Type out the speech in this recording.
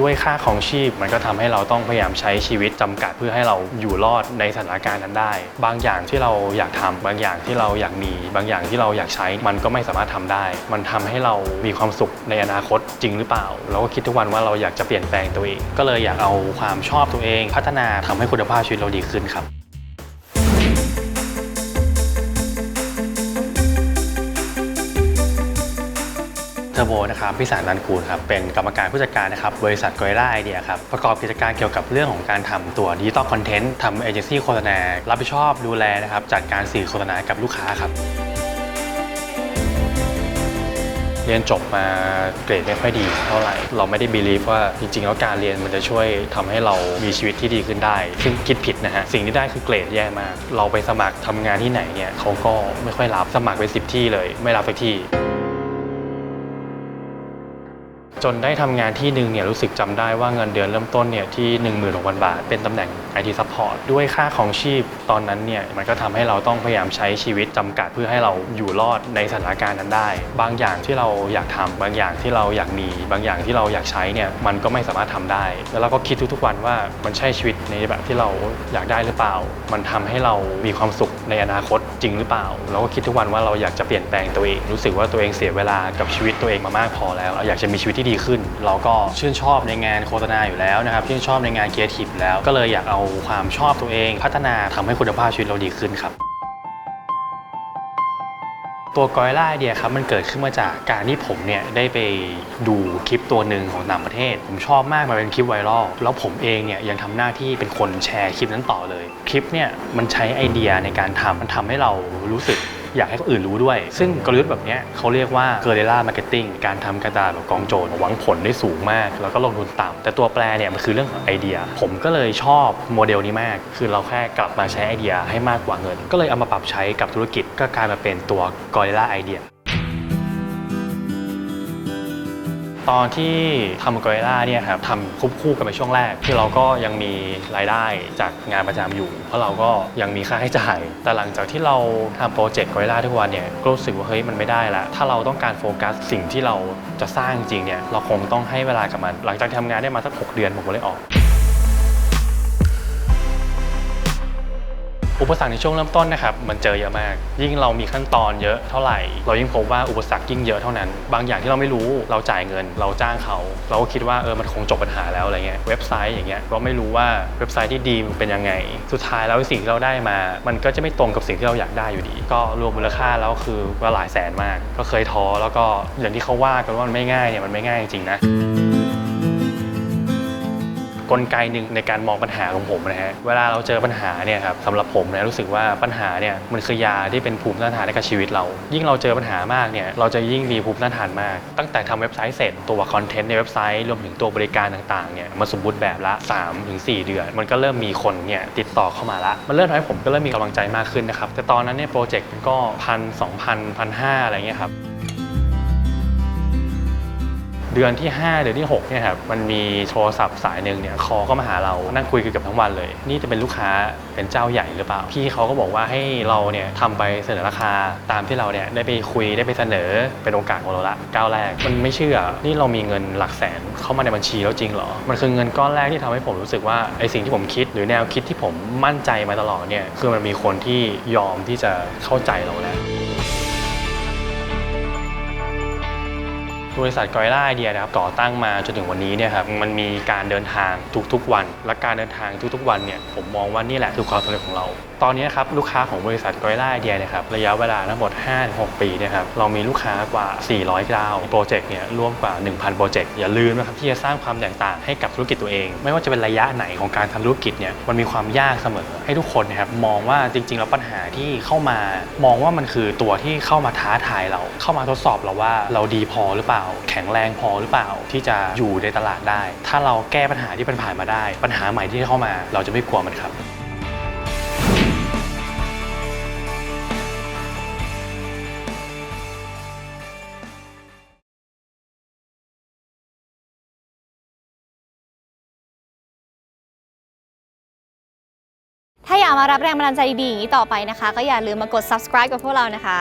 ด้วยค่าของชีพมันก็ทำให้เราต้องพยายามใช้ชีวิตจำกัดเพื่อให้เราอยู่รอดในสถานการณ์นั้นได้ บางอย่างที่เราอยากทำบางอย่างที่เราอยากมี บางอย่างที่เราอยากใช้มันก็ไม่สามารถทำได้ มันทำให้เรามีความสุขในอนาคตจริงหรือเปล่า เราก็คิดทุกวันว่าเราอยากจะเปลี่ยนแปลงตัวเอง ก็เลยอยากเอาความชอบตัวเอง พัฒนาทำให้คุณภาพชีวิตเราดีขึ้นครับ อร์โบนะครับพิสารนันคูณครับเป็นกรรมการผู้จัดการนะครับบริษัทกอยล่าไอเดียครับประกอบกิจการเกี่ยวกับเรื่องของการทำตัวดิจิตอลคอนเทนต์ทำเอเจนซี่โฆษณารับผิดชอบดูแลนะครับจัดการสื่อโฆษณากับลูกค้าครับเรียนจบมาเกรดไม่ค่อยดีเท่าไหร่ เราไม่ได้บีลีฟว่าจริงๆ แล้วการเรียนมันจะช่วยทำให้เรามีชีวิตที่ดีขึ้นได้ ซึ่งคิดผิดนะฮะ สิ่งที่ได้คือเกรดแย่มาก เราไปสมัครทำงานที่ไหนเนี่ยเขาก็ไม่ค่อยรับสมัครไปสิบที่เลย ไม่รับสักที่ จนได้ทำงานที่หนึ่งเนี่ยรู้สึกจำได้ว่าเงินเดือนเริ่มต้นเนี่ยที่16,000 บาท เป็นตำแหน่ง IT Support ด้วยค่าของชีพตอนนั้นเนี่ยมันก็ทำให้เราต้องพยายามใช้ชีวิตจำกัดเพื่อให้เราอยู่รอดในสถานการณ์นั้นได้ บางอย่างที่เราอยากทำบางอย่างที่เราอยากมี บางอย่างที่เราอยากใช้เนี่ยมันก็ไม่สามารถทำได้ แล้วเราก็คิดทุกๆวันว่ามันใช่ชีวิตในแบบที่เราอยากได้หรือเปล่า มันทำให้เรามีความสุขในอนาคตจริงหรือเปล่า เราก็คิดทุกวันว่าเราอยากจะเปลี่ยนแปลงตัวเอง รู้สึกว่าตัวเองเสียเวลากับชีวิตตัวเองมามากพอแล้วเราอยากจะมีชีวิตที่ดีขึ้น เราก็ชื่นชอบในงานโฆษณาอยู่แล้วนะครับชื่นชอบในงานครีเอทีฟแล้วก็เลยอยากเอาความชอบตัวเอง พัฒนาทำให้คุณภาพชีวิตเราดีขึ้นครับตัวกอยล่าไอเดียครับมันเกิดขึ้นมาจากการที่ผมเนี่ยได้ไปดูคลิปตัวหนึ่งของต่างประเทศ ผมชอบมากมันเป็นคลิปไวรัลแล้วผมเองเนี่ยยังทำหน้าที่เป็นคนแชร์คลิปนั้นต่อเลย คลิปเนี่ยมันใช้ไอเดียในการทำมันทำให้เรารู้สึก อยากให้คนอื่นรู้ด้วย ซึ่งกลยุทธ์แบบนี้เขาเรียกว่าเกเรล่ามาร์เก็ตติ้งการทำกระดาษแบบกองโจรหวังผลได้สูงมาก แล้วก็ลงทุนต่ำแต่ตัวแปรเนี่ยมันคือเรื่องของไอเดีย ผมก็เลยชอบโมเดลนี้มาก คือเราแค่กลับมาใช้ไอเดียให้มากกว่าเงิน ก็เลยเอามาปรับใช้กับธุรกิจก็กลายมาเป็นตัวกอริล่าไอเดีย ตอนที่ทำกอยล่าเนี่ยครับทำควบคู่กันไปช่วงแรก ที่เราก็ยังมีรายได้จากงานประจำอยู่ เพราะเราก็ยังมีค่าใช้จ่าย แต่หลังจากที่เราทำโปรเจกต์กอยล่าทุกวันเนี่ยก็รู้สึกว่าเฮ้ยมันไม่ได้ละถ้าเราต้องการโฟกัสสิ่งที่เราจะสร้างจริงเนี่ยเราคงต้องให้เวลากับมัน หลังจากทำงานได้มาสัก 6 เดือนผมก็เลยออก อุปสรรคในช่วงเริ่มต้นนะครับมันเจอเยอะมาก ยิ่งเรามีขั้นตอนเยอะเท่าไหร่ เรายิ่งพบว่าอุปสรรคยิ่งเยอะเท่านั้น บางอย่างที่เราไม่รู้เราจ่ายเงิน เราจ้างเขา เราก็คิดว่าเออมันคงจบปัญหาแล้วอะไรเงี้ยเว็บไซต์อย่างเงี้ยเราไม่รู้ว่าเว็บไซต์ที่ดีมันเป็นยังไง สุดท้ายแล้วสิ่งที่เราได้มา มันก็จะไม่ตรงกับสิ่งที่เราอยากได้อยู่ดี ก็รวมมูลค่าแล้วคือว่าหลายแสนมาก ก็เคยท้อแล้วก็อย่างที่เขาว่ากันว่ามันไม่ง่ายเนี่ยมันไม่ง่ายจริงๆนะ กลไกหนึ่งในการมองปัญหาของผมนะฮะ เวลาเราเจอปัญหาเนี่ยครับสำหรับผมนี่ยรู้สึกว่าปัญหาเนี่ยมันคือยาที่เป็นภูมิต้านทานให้กับชีวิตเรา ยิ่งเราเจอปัญหามากเนี่ยเราจะยิ่งมีภูมิต้านทานมาก ตั้งแต่ทำเว็บไซต์เสร็จตัวคอนเทนต์ในเว็บไซต์รวมถึงตัวบริการต่างๆเนี่ยมันสมบูรณ์แบบละ3ถึง4เดือน มันก็เริ่มมีคนเนี่ยติดต่อเข้ามาละมันเริ่มทำให้ผมก็เริ่มมีกำลังใจมากขึ้นนะครับแต่ตอนนั้นเนี่ยโปรเจกต์ก็พันสองพันพันห้าอะไรเงี้ยครับ เดือนที่ 5 เดือนที่6เนี่ยครับมันมีโทรศัพท์สายหนึ่งเนี่ยคอก็มาหาเรานั่งคุยกันเกับทั้งวันเลย นี่จะเป็นลูกค้าเป็นเจ้าใหญ่หรือเปล่า พี่เขาก็บอกว่าให้เราเนี่ยทำไปเสนอราคาตามที่เราเนี่ยได้ไปคุยได้ไปเสนอเป็นโอกาสของเราละก้าวแรกมันไม่เชื่อนี่เรามีเงินหลักแสนเข้ามาในบัญชีแล้วจริงเหรอ มันคือเงินก้อนแรกที่ทำให้ผมรู้สึกว่าไอสิ่งที่ผมคิดหรือแนวคิดที่ผมมั่นใจมาตลอดเนี่ยคือมันมีคนที่ยอมที่จะเข้าใจเราแล้ว บริษัทกอยล่าไอเดียนะครับก่อตั้งมาจนถึงวันนี้เนี่ยครับมันมีการเดินทางทุกๆวัน และการเดินทางทุกๆวันเนี่ยผมมองว่านี่แหละคือความสำเร็จของเรา ตอนนี้ครับลูกค้าของบริษัทกอยล่าไอเดียนะครับระยะเวลาทั้งหมด 5-6 ปีเนะครับเรามีลูกค้ากว่า 400เจ้าโปรเจกต์เนี่ยร่วมกว่า 1,000 โปรเจกต์อย่าลืมนะครับที่จะสร้างความแตกต่างให้กับธุรกิจตัวเอง ไม่ว่าจะเป็นระยะไหนของการทำธุรกิจเนี่ยมันมีความยากเสมอ ให้ทุกคนนะครับมองว่าจริงๆแล้วปัญหาที่เข้ามามองว่ามันคือตัวที่เข้ามาท้าทายเรา เข้ามาทดสอบเราว่าเราดีพอหรือเปล่าแข็งแรงพอหรือเปล่าที่จะอยู่ในตลาดได้ ถ้าเราแก้ปัญหาที่มันผ่านมาได้ ปัญหาใหม่ที่เข้ามา เราจะไม่กลัวมันครับถ้าอยากมารับแรงบันดาลใจดีๆอย่างนี้ต่อไปนะคะ ก็อย่าลืมมากด subscribe กับพวกเรานะคะ